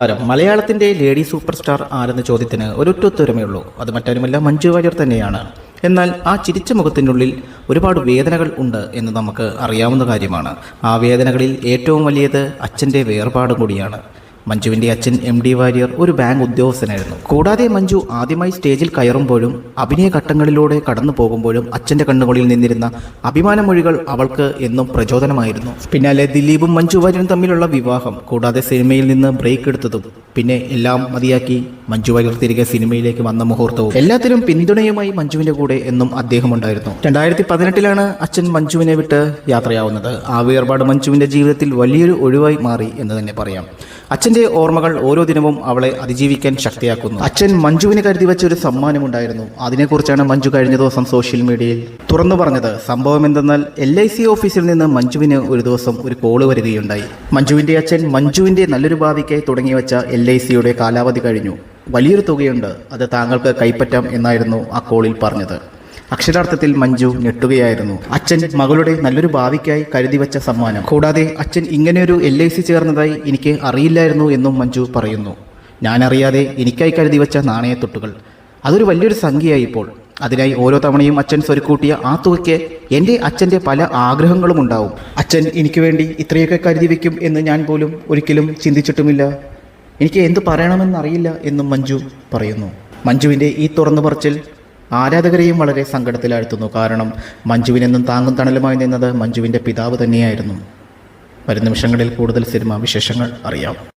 നമസ്കാരം മലയാളത്തിന്റെ lady super star ആരെന്ന ചോദ്യത്തിന് ഒരൊറ്റ ഉള്ളൂ. അത് മറ്റാരുമല്ല മഞ്ജു വാര്യർ തന്നെയാണ്. എന്നാൽ ആ ചിരിച്ച മുഖത്തിനുള്ളിൽ ഒരുപാട് വേദനകൾ ഉണ്ട് എന്ന് നമുക്ക് അറിയാവുന്ന കാര്യമാണ്. ആ വേദനകളിൽ ഏറ്റവും വലിയത് അച്ഛന്റെ വേർപാടും കൂടിയാണ്. മഞ്ജുവിന്റെ അച്ഛൻ എം ഡി വാര്യർ ഒരു ബാങ്ക് ഉദ്യോഗസ്ഥനായിരുന്നു. കൂടാതെ മഞ്ജു ആദ്യമായി സ്റ്റേജിൽ കയറുമ്പോഴും അഭിനയ ഘട്ടങ്ങളിലൂടെ കടന്നു പോകുമ്പോഴും അച്ഛന്റെ കണ്ണുകളിൽ നിന്നിരുന്ന അഭിമാനമൊഴികൾ അവൾക്ക് എന്നും പ്രചോദനമായിരുന്നു. പിന്നാലെ ദിലീപും മഞ്ജു വാര്യരും തമ്മിലുള്ള വിവാഹം കൂടാതെ സിനിമയിൽ നിന്ന് ബ്രേക്ക് എടുത്തതും പിന്നെ എല്ലാം മതിയാക്കി മഞ്ജു വാര്യർ തിരികെ സിനിമയിലേക്ക് വന്ന മുഹൂർത്തവും. എല്ലാത്തിനും പിന്തുണയുമായി മഞ്ജുവിന്റെ കൂടെ എന്നും അദ്ദേഹം ഉണ്ടായിരുന്നു രണ്ടായിരത്തി പതിനെട്ടിലാണ് അച്ഛൻ മഞ്ജുവിനെ വിട്ട് യാത്രയാവുന്നത്. ആ വേർപാട് മഞ്ജുവിന്റെ ജീവിതത്തിൽ വലിയൊരു ഒഴിവായി മാറി എന്ന് തന്നെ പറയാം. അച്ഛന്റെ ഓർമ്മകൾ ഓരോ ദിനവും അവളെ അതിജീവിക്കാൻ ശക്തിയാക്കുന്നു. അച്ഛൻ മഞ്ജുവിന് കരുതി വെച്ച ഒരു സമ്മാനമുണ്ടായിരുന്നു. അതിനെക്കുറിച്ചാണ് മഞ്ജു കഴിഞ്ഞ ദിവസം സോഷ്യൽ മീഡിയയിൽ തുറന്നു പറഞ്ഞത്. സംഭവം എന്തെന്നാൽ എൽ ഐ സി ഓഫീസിൽ നിന്ന് മഞ്ജുവിന് ഒരു ദിവസം ഒരു കോൾ വരികയുണ്ടായി. മഞ്ജുവിന്റെ അച്ഛൻ മഞ്ജുവിന്റെ നല്ലൊരു ഭാവിക്കായി തുടങ്ങി വെച്ച എൽ ഐ സിയുടെ കാലാവധി കഴിഞ്ഞു. വലിയൊരു തുകയുണ്ട്. അത് താങ്കൾക്ക് കൈപ്പറ്റാം എന്നായിരുന്നു ആ കോളിൽ പറഞ്ഞത്. അക്ഷരാർത്ഥത്തിൽ മഞ്ജു ഞെട്ടുകയായിരുന്നു. അച്ഛൻ മകളുടെ നല്ലൊരു ഭാവിക്കായി കരുതി വെച്ച സമ്മാനം. കൂടാതെ അച്ഛൻ ഇങ്ങനെയൊരു എൽ ഐ സി ചേർന്നതായി എനിക്ക് അറിയില്ലായിരുന്നു എന്നും മഞ്ജു പറയുന്നു. ഞാനറിയാതെ എനിക്കായി കരുതി വെച്ച നാണയത്തൊട്ടുകൾ. അതൊരു വലിയൊരു സംഖ്യയായി ഇപ്പോൾ. അതിനായി ഓരോ തവണയും അച്ഛൻ സ്വരുക്കൂട്ടിയ ആ തുകയ്ക്ക് എന്റെ അച്ഛന്റെ പല ആഗ്രഹങ്ങളും ഉണ്ടാവും. അച്ഛൻ എനിക്ക് വേണ്ടി ഇത്രയൊക്കെ കരുതി വയ്ക്കും എന്ന് ഞാൻ പോലും ഒരിക്കലും ചിന്തിച്ചിട്ടുമില്ല. എനിക്ക് എന്ത് പറയണമെന്നറിയില്ല എന്നും മഞ്ജു പറയുന്നു. മഞ്ജുവിന്റെ ഈ തുറന്നു പറച്ചിൽ ആരാധകരെയും വളരെ സങ്കടത്തിലാഴ്ത്തുന്നു. കാരണം മഞ്ജുവിനെന്നും താങ്ങും തണലുമായി നിന്നത് മഞ്ജുവിന്റെ പിതാവ് തന്നെയായിരുന്നു. വരും നിമിഷങ്ങളിൽ കൂടുതൽ സിനിമ വിശേഷങ്ങൾ അറിയാം.